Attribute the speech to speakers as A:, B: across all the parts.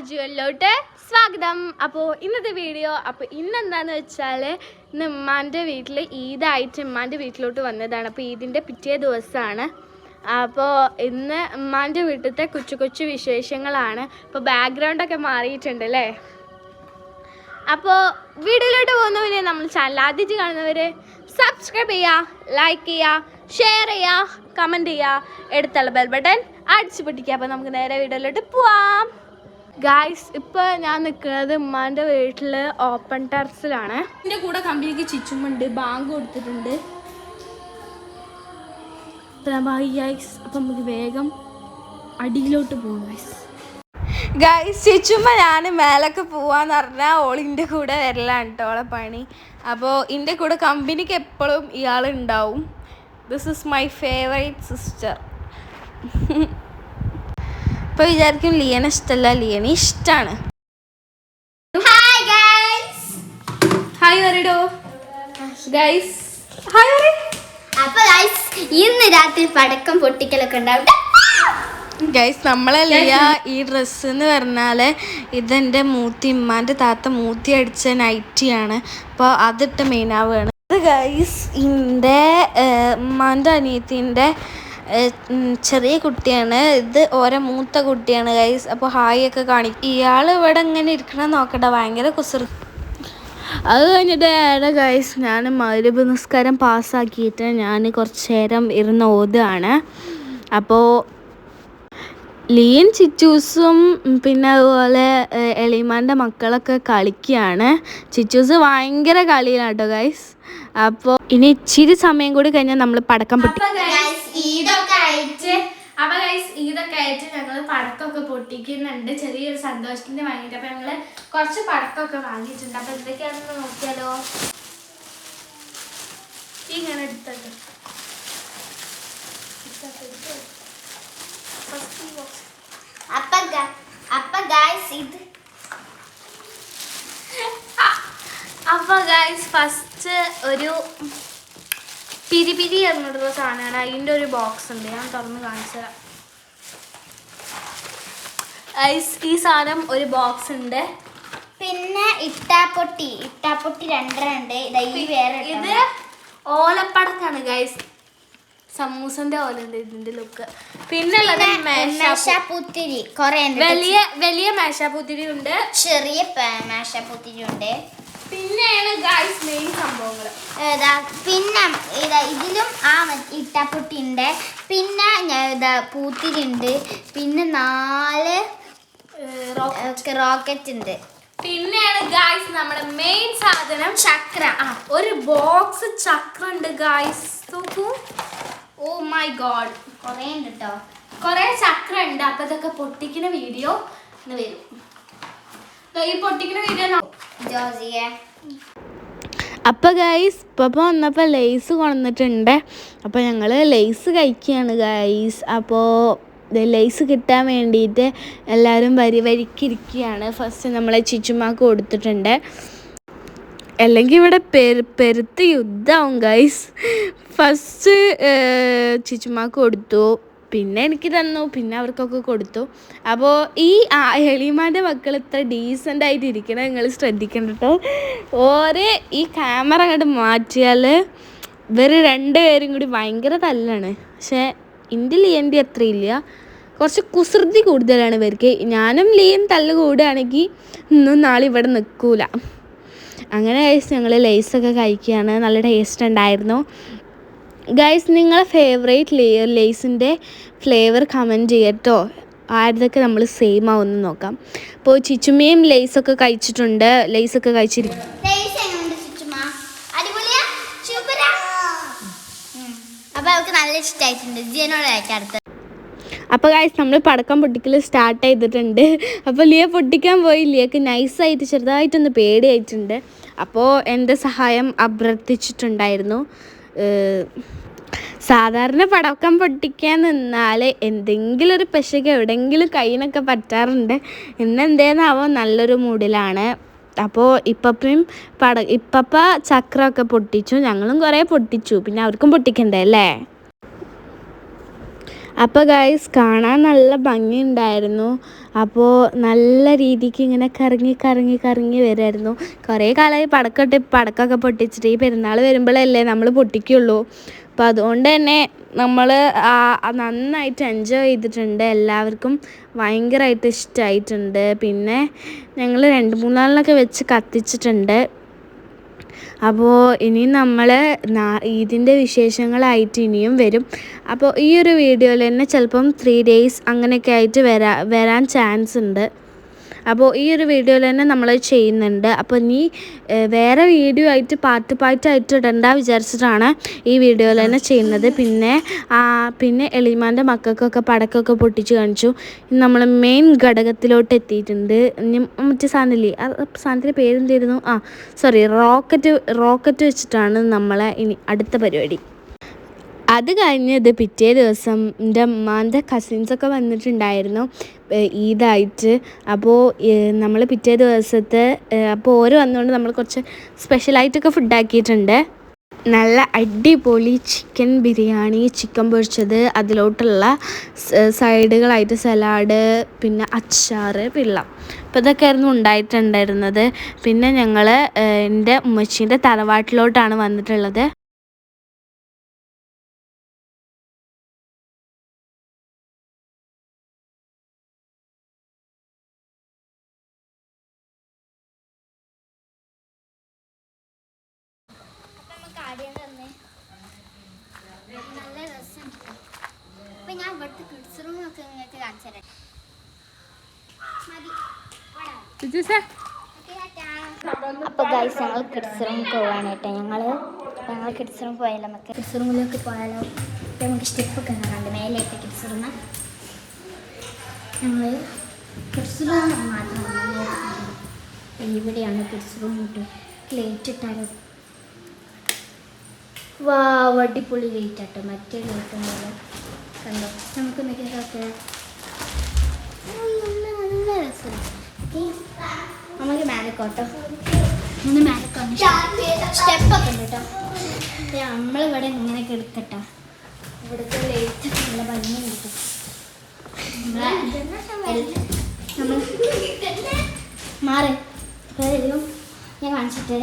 A: രാജുവല്ലോട്ട് സ്വാഗതം. അപ്പോൾ ഇന്നത്തെ വീഡിയോ അപ്പോൾ ഇന്നെന്താന്ന് വെച്ചാൽ ഇന്ന് ഉമ്മാന്റെ വീട്ടിൽ ഈദായിട്ട് ഉമ്മാന്റെ വീട്ടിലോട്ട് വന്നതാണ്. അപ്പോൾ ഈദിന്റെ പിറ്റേ ദിവസമാണ് അപ്പോൾ ഇന്ന് ഉമ്മാന്റെ വീട്ടിലത്തെ കൊച്ചു കൊച്ചു വിശേഷങ്ങളാണ്. അപ്പോൾ ബാക്ക്ഗ്രൗണ്ടൊക്കെ മാറിയിട്ടുണ്ട് അല്ലേ? അപ്പോൾ വീഡിയോയിലോട്ട് പോകുന്നവരെ നമ്മൾ ചാനൽ ആദ്യമായിട്ട് കാണുന്നവർ സബ്സ്ക്രൈബ് ചെയ്യുക ലൈക്ക് ചെയ്യുക ഷെയർ ചെയ്യുക കമന്റ് ചെയ്യുക എടുത്തുള്ള ബെൽ ബട്ടൺ അടിച്ചു പൊട്ടിക്കുക. അപ്പോൾ നമുക്ക് നേരെ വീഡിയോയിലോട്ട് പോവാം. ഗായ്സ് ഇപ്പോൾ ഞാൻ നിൽക്കുന്നത് ഉമ്മാന്റെ വീട്ടിൽ ഓപ്പൺ ടെറസിലാണ് എന്റെ കൂടെ കമ്പനിക്ക് ചിച്ചുമുണ്ട് ബാങ്ക് കൊടുത്തിട്ടുണ്ട്. ഗൈസ് അപ്പം നമുക്ക് വേഗം അടിയിലോട്ട് പോകും ഗൈസ് ഗൈസ് ചിച്ചുമ്മ ഞാൻ മേലൊക്കെ പോവാന്ന് പറഞ്ഞാൽ ഓളിന്റെ കൂടെ വരലാണ് കേട്ടോ ഓളെ പണി. അപ്പോൾ എന്റെ കൂടെ കമ്പനിക്ക് എപ്പോഴും ഇയാൾ ഉണ്ടാവും this is my favourite sister ഇപ്പോൾ വിചാരിക്കും ലിയനെ ഇഷ്ടമല്ല ലിയനെ ഇഷ്ടമാണ്
B: ഹായ് ഗൈസ്
A: ഹായ്
B: അപ്പൊ ഗൈസ് ഇന്ന് രാത്രി പടക്കം പൊട്ടിക്കലൊക്കെ ഉണ്ടാവും.
A: ഗൈസ് നമ്മളെ ലിയ ഈ ഡ്രസ്സ് എന്ന് പറഞ്ഞാൽ ഇതെന്റെ മൂത്തി ഇമ്മാന്റെ താത്ത മൂത്തി അടിച്ച നൈറ്റിയാണ് അപ്പോൾ അതിട്ട് മെയിനാവുകയാണ് ഇത് ഗൈസ് എന്റെ ഉമ്മാന്റെ അനിയത്തിന്റെ ചെറിയ കുട്ടിയാണ്. ഇത് ഓരോ മൂത്ത കുട്ടിയാണ് ഗൈസ് അപ്പോൾ ഹായ് ഒക്കെ കാണിക്കും. ഇയാൾ ഇവിടെ ഇങ്ങനെ ഇരിക്കണം നോക്കട്ടെ. ഭയങ്കര കുസൃ അത് കഴിഞ്ഞിട്ട് ഏടെ ഗൈസ് ഞാൻ മരുഭ നിസ്കാരം പാസ്സാക്കിയിട്ട് ഞാൻ കുറച്ച് നേരം ഇരുന്ന് ഓതുകയാണ് അപ്പോൾ ലീൻ ചിച്ചൂസും ഉം, പിന്നെ അതുപോലെ എളിമാന്റെ മക്കളൊക്കെ കളിക്കുകയാണ്. ചിച്ചൂസ് ഭയങ്കര കളിയിലാണ് കേട്ടോ ഗൈസ് അപ്പോൾ ഇനി ഇച്ചിരി സമയം കൂടി കഴിഞ്ഞാൽ നമ്മൾ പടക്കം പൊട്ടി
B: ഈദൊക്കെ
A: ആയിട്ട്. അപ്പൊ ഗൈസ് ഈദൊക്കെ ആയിട്ട് ഞങ്ങൾ പടക്കമൊക്കെ പൊട്ടിക്കുന്നുണ്ട്. ചെറിയൊരു സന്തോഷത്തിന്റെ വാങ്ങിയിട്ട് അപ്പൊ ഞങ്ങൾ കുറച്ച് പടക്കമൊക്കെ വാങ്ങിയിട്ടുണ്ട്. അപ്പൊ എന്തൊക്കെയാണെന്ന് നോക്കിയാലോ? ഇങ്ങനെ എടുത്തത്
B: അപ്പൊ ഗ- അപ്പൊ ഗൈസ് ഇത്
A: അപ്പൊ ഗൈസ് ഫസ്റ്റ് ഒരു പിരി പിരി എന്നിട്ടുള്ള സാധനമാണ്. അതിന്റെ ഒരു ബോക്സ് ഉണ്ട്. ഞാൻ തുറന്ന് കാണിച്ചു തരാം. ഐസ് ഈ സാധനം ഒരു ബോക്സ് ഉണ്ട്.
B: പിന്നെ ഇട്ടാപ്പൊട്ടി. ഇട്ടാപ്പൊട്ടി ഇതാ വേറെ
A: ഇത് ഓലപ്പടക്കാണ് ഗൈസ് സമൂസന്റെ ഓല ഉണ്ട് ഇതിന്റെ ലുക്ക് പിന്നെ
B: മേശാപ്പുത്തിരി കൊറേ
A: വലിയ വലിയ മേശാപ്പൂത്തിരി ഉണ്ട്
B: ചെറിയ മേശാപ്പുത്തിരി ഉണ്ട്
A: പിന്നെയാണ് മെയിൻ സംഭവങ്ങൾ
B: ഏതാ പിന്നെ ഇതാ ഇതിലും ആ ഇട്ടപ്പൊട്ടി ഉണ്ട് പിന്നെ ഇതാ പൂത്തിരി ഉണ്ട് പിന്നെ നാല് റോക്കറ്റ് ഉണ്ട്
A: പിന്നെയാണ് ഗായ്സ് നമ്മുടെ മെയിൻ സാധനം ചക്ര. ആ ഒരു ബോക്സ് ചക്ര ഉണ്ട് ഗായ്സ് നോക്കൂ. ഓ മൈ ഗോഡ്
B: കുറേ ഉണ്ട് കേട്ടോ
A: കുറെ ചക്ര ഉണ്ട് അപ്പൊ ഇതൊക്കെ പൊട്ടിക്കുന്ന വീഡിയോ ഇന്ന് വരും. ഈ ഗൈസ് ഇപ്പൊ വന്നപ്പോൾ ലേസ് കൊണ്ടുവന്നിട്ടുണ്ട്. അപ്പോൾ ഞങ്ങൾ ലേസ് കഴിക്കുകയാണ് ഗൈസ് അപ്പോൾ ലേസ് കിട്ടാൻ വേണ്ടിയിട്ട് എല്ലാവരും വരി വരിക്കിരിക്കുകയാണ്. ഫസ്റ്റ് നമ്മളെ ചിച്ചുമാക്ക് കൊടുത്തിട്ടുണ്ട്. അല്ലെങ്കിൽ ഇവിടെ പെരു പെരുത്ത് യുദ്ധമാവും ഗൈസ് ഫസ്റ്റ് ചിച്ചുമാക്ക് കൊടുത്തു. പിന്നെ എനിക്ക് തന്നു പിന്നെ അവർക്കൊക്കെ കൊടുത്തു. അപ്പോൾ ഈ എളിമാന്റെ മക്കൾ ഇത്ര ഡീസന്റ് ആയിട്ട് ഇരിക്കണം നിങ്ങൾ ശ്രദ്ധിക്കണം കേട്ടോ ഓരേ ഈ ക്യാമറ അങ്ങോട്ട് മാറ്റിയാൽ ഇവർ രണ്ടുപേരും കൂടി ഭയങ്കര തല്ലാണ്. പക്ഷേ എന്റെ ലിയന്റെ ഇല്ല. കുറച്ച് കുസൃതി കൂടുതലാണ് ഇവർക്ക്. ഞാനും ലീയും തല്ല് കൂടുകയാണെങ്കിൽ ഇന്നും നാളെ ഇവിടെ നിൽക്കൂല. അങ്ങനെ ഗൈസ് ഞങ്ങൾ ലേസൊക്കെ കഴിക്കുകയാണ്. നല്ല ടേസ്റ്റ് ഉണ്ടായിരുന്നു. ഗൈസ് നിങ്ങളെ ഫേവറേറ്റ് ലെയർ ലേസിന്റെ ഫ്ലേവർ കമന്റ് ചെയ്യട്ടോ. ആരുതൊക്കെ നമ്മൾ സെയിം ആവുമെന്ന് നോക്കാം. അപ്പോൾ ചിച്ചുമ്മയും ലേസൊക്കെ കഴിച്ചിട്ടുണ്ട്. ലേസൊക്കെ കഴിച്ചിരിക്കും
B: ടേസ്റ്റ് എങ്ങനെയുണ്ട് ചുറ്റുമാ അടിപൊളിയാ? സൂപ്പറാ? അപ്പൊ അവൾക്ക് നല്ല ഇഷ്ടമായിട്ടുണ്ട് ജിയനോട് അടുത്ത്
A: അപ്പോൾ നമ്മൾ പടക്കം പൊട്ടിക്കൽ സ്റ്റാർട്ട് ചെയ്തിട്ടുണ്ട്. അപ്പോൾ ലിയ പൊട്ടിക്കാൻ പോയി. ലിയക്ക് നൈസായിട്ട് ചെറുതായിട്ടൊന്ന് പേടിയായിട്ടുണ്ട്. അപ്പോൾ എന്റെ സഹായം അഭ്യർത്ഥിച്ചിട്ടുണ്ടായിരുന്നു. സാധാരണ പടക്കം പൊട്ടിക്കാൻ നിന്നാൽ എന്തെങ്കിലും ഒരു പശക എവിടെയെങ്കിലും കയ്യിനൊക്കെ പറ്റാറുണ്ട്. ഇന്ന് എന്തേന്നാവോ നല്ലൊരു മൂഡിലാണ്. അപ്പോൾ ഇപ്പപ്പയും പട ഇപ്പപ്പ ചക്രമൊക്കെ പൊട്ടിച്ചു. ഞങ്ങളും കുറേ പൊട്ടിച്ചു. പിന്നെ അവർക്കും പൊട്ടിക്കണ്ടേ അല്ലേ? അപ്പോൾ ഗൈസ് കാണാൻ നല്ല ഭംഗിയുണ്ടായിരുന്നു. അപ്പോൾ നല്ല രീതിക്ക് ഇങ്ങനെ കറങ്ങി കറങ്ങി കറങ്ങി വരുമായിരുന്നു കുറേ കാലമായി പടക്കമിട്ട് പടക്കമൊക്കെ പൊട്ടിച്ചിട്ട് ഈ പെരുന്നാൾ വരുമ്പോഴല്ലേ നമ്മൾ പൊട്ടിക്കുള്ളൂ. അപ്പോൾ അതുകൊണ്ട് തന്നെ നമ്മൾ നന്നായിട്ട് എൻജോയ് ചെയ്തിട്ടുണ്ട്. എല്ലാവർക്കും ഭയങ്കരമായിട്ട് ഇഷ്ടമായിട്ടുണ്ട്. പിന്നെ ഞങ്ങൾ രണ്ട് മൂന്നാളിനൊക്കെ വെച്ച് കത്തിച്ചിട്ടുണ്ട്. അപ്പോൾ ഇനി നമ്മൾ ഇതിന്റെ വിശേഷങ്ങളായിട്ട് ഇനിയും വരും. അപ്പോൾ ഈ ഒരു വീഡിയോയിൽ തന്നെ ചിലപ്പം ത്രീ ഡേയ്സ് അങ്ങനെയൊക്കെ ആയിട്ട് വരാൻ വരാൻ ചാൻസ് ഉണ്ട്. അപ്പോൾ ഈ ഒരു വീഡിയോയിൽ തന്നെ നമ്മൾ ചെയ്യുന്നുണ്ട്. അപ്പോൾ നീ വേറെ വീഡിയോ ആയിട്ട് പാർട്ട് പാർട്ടായിട്ട് ഇടണ്ട വിചാരിച്ചിട്ടാണ് ഈ വീഡിയോയിൽ തന്നെ ചെയ്യുന്നത്. പിന്നെ പിന്നെ എളിമാന്റെ മക്കൾക്കൊക്കെ പടക്കമൊക്കെ പൊട്ടിച്ച് കാണിച്ചു. നമ്മൾ മെയിൻ ഘടകത്തിലോട്ട് എത്തിയിട്ടുണ്ട്. മറ്റേ സാധനമില്ലേ ആ സാധനത്തിന്റെ പേരെന്തായിരുന്നു? ആ സോറി റോക്കറ്റ് റോക്കറ്റ് വെച്ചിട്ടാണ് നമ്മളെ ഇനി അടുത്ത പരിപാടി. അത് കഴിഞ്ഞ് ഇത് പിറ്റേ ദിവസം എന്റെ ഉമ്മാന്റെ കസിൻസൊക്കെ വന്നിട്ടുണ്ടായിരുന്നു ഈദായിട്ട്. അപ്പോൾ നമ്മൾ പിറ്റേ ദിവസത്തെ അപ്പോൾ ഓര് വന്നുകൊണ്ട് നമ്മൾ കുറച്ച് സ്പെഷ്യലായിട്ടൊക്കെ ഫുഡാക്കിയിട്ടുണ്ട് നല്ല അടിപൊളി ചിക്കൻ ബിരിയാണി ചിക്കൻ പൊരിച്ചത് അതിലോട്ടുള്ള സൈഡുകളായിട്ട് സലാഡ് പിന്നെ അച്ചാർ പിള്ള അപ്പോൾ ഇതൊക്കെയായിരുന്നു ഉണ്ടായിട്ടുണ്ടായിരുന്നത്. പിന്നെ ഞങ്ങൾ എന്റെ ഉമ്മച്ചീന്റെ തറവാട്ടിലോട്ടാണ് വന്നിട്ടുള്ളത്.
B: ഞാൻ ഇവിടുത്തെ കിഡ്സ് ഒക്കെ നിങ്ങൾക്ക് കാണിച്ചു തരാം അപ്പോൾ ഗൈസ് ഞങ്ങൾ കിഡ്സ് റൂം പോവാണ് കേട്ടോ. ഞങ്ങൾ ഞങ്ങൾ കിഡ്സ് റൂം പോയാലോ നമുക്ക്? കിഡ്സ് റൂമിലേക്ക് പോയാലോ? നമുക്ക് സ്റ്റെപ്പൊക്കെ കാണാണ്ട് മേലേക്ക് കിഡ്സ് റൂം ഞങ്ങൾ കിഡ്സ് റൂം മാത്രമാണ് ഇവിടെയാണ് കിഡ്സ് റൂം കിട്ടും ലേറ്റ് ഇട്ടാലോ വാ അടിപൊളി ലേറ്റ് ആട്ടോ. മറ്റേ ലേറ്റ് ഒന്നുമില്ല. കണ്ടോ? നമുക്ക് മിക്കതൊക്കെ നല്ല നമുക്ക് മാലക്കോട്ടോ ഒന്ന് മാലക്കോട്ടോ നമ്മളിവിടെ ഇങ്ങനെ എടുക്കട്ടോ ഇവിടുത്തെ ലൈറ്റ് നല്ല ഭംഗി കിട്ടും മാറി. ഞാൻ കാണിച്ചിട്ടേ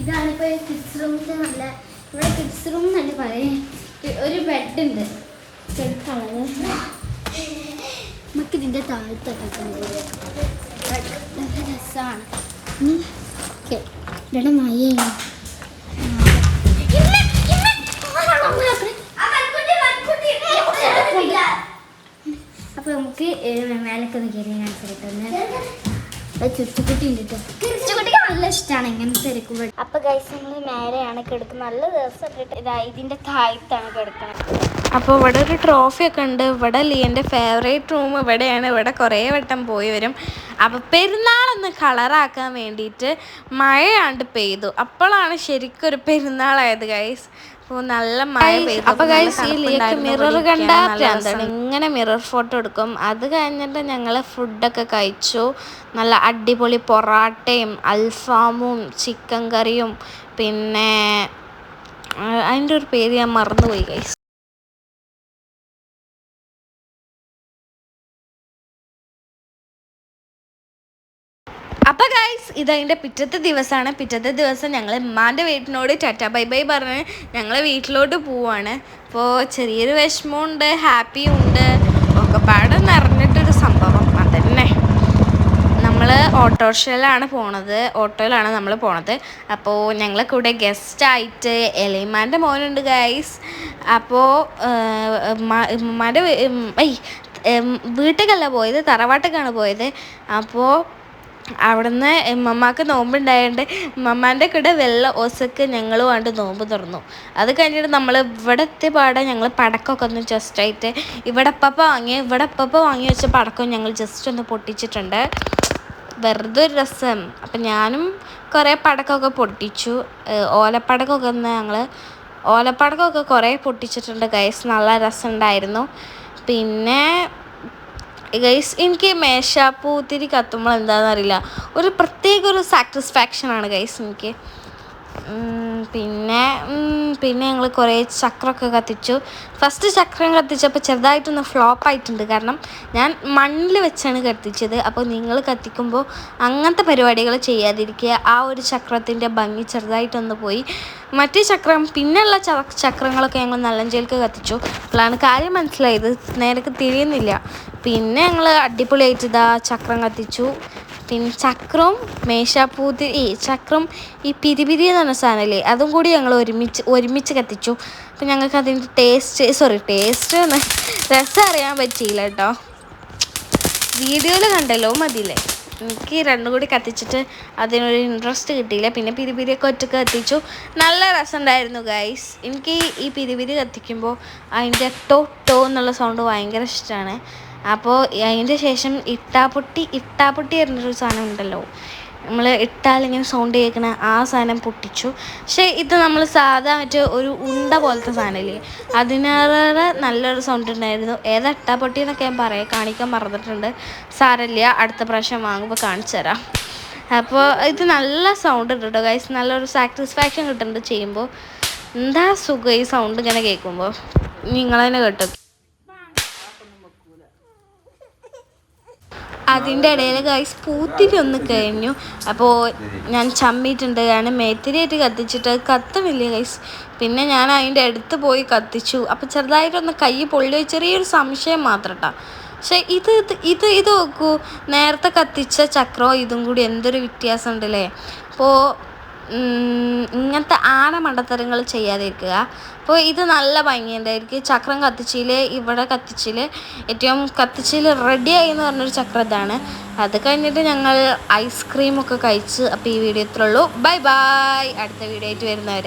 B: ഇതാണിപ്പോൾ കിഡ്സ് റൂമിന്റെ നല്ല ഇവിടെ കിഡ്സ് റൂം എന്നല്ലേ പറയും. ഒരു ബെഡ് ഉണ്ട്. നമുക്ക് ഇതിന്റെ താഴത്തൊക്കെ നല്ല രസമാണ് ഇവിടെ മഴയാണ് അപ്പൊ നമുക്ക് മേലൊക്കെ ഒന്ന് കയറി ഞാൻ ചുറ്റുകുട്ടി ഉണ്ട് കേട്ടോ നല്ല ഇഷ്ടമാണ് ഇങ്ങനത്തെ ഇരിക്കുമ്പോൾ അപ്പൊ ഗൈസ് നമ്മൾ നേരെയാണ് കിടക്കുന്നത്. നല്ല ദിവസം ഇതാ ഇതിന്റെ താഴത്താണ് കിടക്കുന്നത്.
A: അപ്പോൾ ഇവിടെ ഒരു ട്രോഫി ഒക്കെ ഉണ്ട്. ഇവിടെ ലിയന്റെ ഫേവറേറ്റ് റൂം ഇവിടെയാണ്. ഇവിടെ കുറേ വട്ടം പോയി വരും. അപ്പോൾ പെരുന്നാളൊന്ന് കളറാക്കാൻ വേണ്ടിയിട്ട് മഴയാണ്ട് പെയ്തു. അപ്പോഴാണ് ശരിക്കും ഒരു പെരുന്നാളായത് ഗൈസ് അപ്പോൾ നല്ല മഴ അപ്പോൾ ഗൈസ് ഈ ലേക്ക് മിറർ കണ്ട പ്രാന്താണ് ഇങ്ങനെ മിറർ ഫോട്ടോ എടുക്കും. അത് കഴിഞ്ഞിട്ട് ഞങ്ങൾ ഫുഡൊക്കെ കഴിച്ചു. നല്ല അടിപൊളി പൊറാട്ടയും അൽഫാമും ചിക്കൻ കറിയും പിന്നെ അതിന്റെ ഒരു പേര് ഞാൻ മറന്നുപോയി ഗൈസ് അപ്പോൾ ഗൈസ് ഇതതിന്റെ പിറ്റത്തെ ദിവസമാണ്. പിറ്റത്തെ ദിവസം ഞങ്ങൾ ഉമ്മാന്റെ വീട്ടിനോട് ടറ്റ ബൈ ബൈ പറഞ്ഞ് ഞങ്ങൾ വീട്ടിലോട്ട് പോവാണ്. അപ്പോൾ ചെറിയൊരു വിഷമമുണ്ട് ഹാപ്പിയുണ്ട്. ഒക്കെ പാടെ നിറഞ്ഞിട്ടൊരു സംഭവം. അതന്നെ. നമ്മൾ ഓട്ടോറിക്ഷയിലാണ് പോണത്. ഓട്ടോയിലാണ് നമ്മൾ പോണത്. അപ്പോൾ ഞങ്ങളെ കൂടെ ഗസ്റ്റായിട്ട് എലിമാന്റെ മോനുണ്ട് ഗൈസ് അപ്പോൾ ഉമ്മാന്റെ ഐ വീട്ടിലേക്കല്ല പോയത് തറവാട്ടേക്കാണ് പോയത്. അപ്പോൾ അവിടുന്ന് മമ്മാക്ക് നോമ്പുണ്ടായതുകൊണ്ട് മമ്മാന്റെ കൂടെ വെള്ള ഒസക്ക് ഞങ്ങളും ആണ്ട് നോമ്പ് തുറന്നു. അത് കഴിഞ്ഞിട്ട് നമ്മൾ ഇവിടെ എത്തിയ പാടെ ഞങ്ങൾ പടക്കമൊക്കെ ഒന്ന് ജസ്റ്റ് ആയിട്ട് ഇവിടെ അപ്പപ്പ വാങ്ങി ഇവിടെ അപ്പപ്പ വാങ്ങി വെച്ച പടക്കം ഞങ്ങൾ ജസ്റ്റ് ഒന്ന് പൊട്ടിച്ചിട്ടുണ്ട്. വെറുതെ ഒരു രസം. അപ്പം ഞാനും കുറേ പടക്കമൊക്കെ പൊട്ടിച്ചു. ഓലപ്പടക്കമൊക്കെ ഒന്ന് ഞങ്ങൾ ഓലപ്പടക്കമൊക്കെ കുറേ പൊട്ടിച്ചിട്ടുണ്ട് ഗൈസ് നല്ല രസമുണ്ടായിരുന്നു പിന്നെ ഗൈസ് എനിക്ക് മേശാപ്പൂത്തിരി കത്തുമ്പോൾ എന്താണെന്ന് അറിയില്ല. ഒരു പ്രത്യേക ഒരു സാറ്റിസ്ഫാക്ഷൻ ആണ് ഗൈസ് എനിക്ക്. പിന്നെ പിന്നെ ഞങ്ങൾ കുറേ ചക്രമൊക്കെ കത്തിച്ചു. ഫസ്റ്റ് ചക്രം കത്തിച്ചപ്പോൾ ചെറുതായിട്ടൊന്ന് ഫ്ലോപ്പ് ആയിട്ടുണ്ട്. കാരണം ഞാൻ മണ്ണിൽ വെച്ചാണ് കത്തിച്ചത്. അപ്പോൾ നിങ്ങൾ കത്തിക്കുമ്പോൾ അങ്ങനത്തെ പരിപാടികൾ ചെയ്യാതിരിക്കുക. ആ ഒരു ചക്രത്തിന്റെ ഭംഗി ചെറുതായിട്ടൊന്ന് പോയി. മറ്റേ ചക്രം പിന്നെയുള്ള ചക്രങ്ങളൊക്കെ ഞങ്ങൾ നല്ലഞ്ചേൽക്ക് കത്തിച്ചു. അപ്പോഴാണ് കാര്യം മനസ്സിലായത്. നേരക്ക് തിരിയുന്നില്ല. പിന്നെ ഞങ്ങൾ അടിപൊളിയായിട്ട് ഇതാ ചക്രം കത്തിച്ചു. പിന്നെ ചക്രവും മേശാപ്പൂതി ഈ ചക്രം ഈ പിരിപിരി എന്ന് പറഞ്ഞ സാധനമല്ലേ അതും കൂടി ഞങ്ങൾ ഒരുമിച്ച് ഒരുമിച്ച് കത്തിച്ചു. അപ്പം ഞങ്ങൾക്ക് അതിന്റെ ടേസ്റ്റ് സോറി ടേസ്റ്റ് രസം അറിയാൻ പറ്റിയില്ല കേട്ടോ. വീഡിയോയിൽ കണ്ടല്ലോ മതിയില്ലേ? എനിക്ക് രണ്ടും കൂടി കത്തിച്ചിട്ട് അതിനൊരു ഇൻട്രസ്റ്റ് കിട്ടിയില്ല. പിന്നെ പിരിപിരിയൊക്കെ ഒറ്റയ്ക്ക് കത്തിച്ചു. നല്ല രസമുണ്ടായിരുന്നു ഗൈസ് എനിക്ക് ഈ പിരിപിരി കത്തിക്കുമ്പോൾ അതിന്റെ ടോ ടോ എന്നുള്ള സൗണ്ട് ഭയങ്കര ഇഷ്ടമാണ് അപ്പോൾ അതിന്റെ ശേഷം ഇട്ടാപ്പൊട്ടി ഇട്ടാപ്പൊട്ടി പറഞ്ഞൊരു സാധനം ഉണ്ടല്ലോ. നമ്മൾ ഇട്ടാലിങ്ങനെ സൗണ്ട് കേൾക്കണ ആ സാധനം പൊട്ടിച്ചു. പക്ഷേ ഇത് നമ്മൾ സാധാ മറ്റേ ഒരു ഉണ്ട പോലത്തെ സാധനമില്ലേ അതിനേറെ നല്ലൊരു സൗണ്ട് ഉണ്ടായിരുന്നു. ഏതാ ഇട്ടാപ്പൊട്ടി എന്നൊക്കെ ഞാൻ പറയാം. കാണിക്കാൻ മറന്നിട്ടുണ്ട്. സാരമില്ല. അടുത്ത പ്രാവശ്യം വാങ്ങുമ്പോൾ കാണിച്ചു തരാം. അപ്പോൾ ഇത് നല്ല സൗണ്ട് ഉണ്ട് കേട്ടോ ഗൈസ് നല്ലൊരു സാറ്റിസ്ഫാക്ഷൻ കിട്ടുന്നുണ്ട് ചെയ്യുമ്പോൾ എന്താ സുഖം ഈ സൗണ്ട് ഇങ്ങനെ കേൾക്കുമ്പോൾ നിങ്ങൾ തന്നെ കേട്ടോ. അതിന്റെ ഇടയിൽ ഗൈസ് പൂത്തിരി ഒന്ന് കഴിഞ്ഞു. അപ്പോൾ ഞാൻ ചമ്മിയിട്ടുണ്ട്. കാരണം മേത്തിരിയായിട്ട് കത്തിച്ചിട്ട് അത് കത്തുന്നില്ല ഗൈസ് പിന്നെ ഞാൻ അതിന്റെ അടുത്ത് പോയി കത്തിച്ചു. അപ്പോൾ ചെറുതായിട്ടൊന്ന് കൈ പൊള്ളി ചെറിയൊരു സംശയം മാത്രം കേട്ടോ പക്ഷേ ഇത് ഇത് ഇത് നോക്കൂ. നേരത്തെ കത്തിച്ച ചക്രവും ഇതും കൂടി എന്തൊരു വ്യത്യാസം ഉണ്ടല്ലേ അപ്പോൾ ഇങ്ങനത്തെ ആന മണ്ടത്തരങ്ങൾ ചെയ്യാതിരിക്കുക. അപ്പോൾ ഇത് നല്ല ഭംഗിയുണ്ടായിരിക്കും. ചക്രം കത്തിച്ചിൽ ഇവിടെ കത്തിച്ചിൽ ഏറ്റവും കത്തിച്ചിൽ റെഡിയായി എന്ന് പറഞ്ഞൊരു ചക്രം ഇതാണ്. അത് കഴിഞ്ഞിട്ട് ഞങ്ങൾ ഐസ്ക്രീമൊക്കെ കഴിച്ച് അപ്പോൾ ഈ വീഡിയോ ഇത്രയുള്ളൂ ബൈ ബൈ അടുത്ത വീഡിയോ ആയിട്ട് വരുന്നവരെ.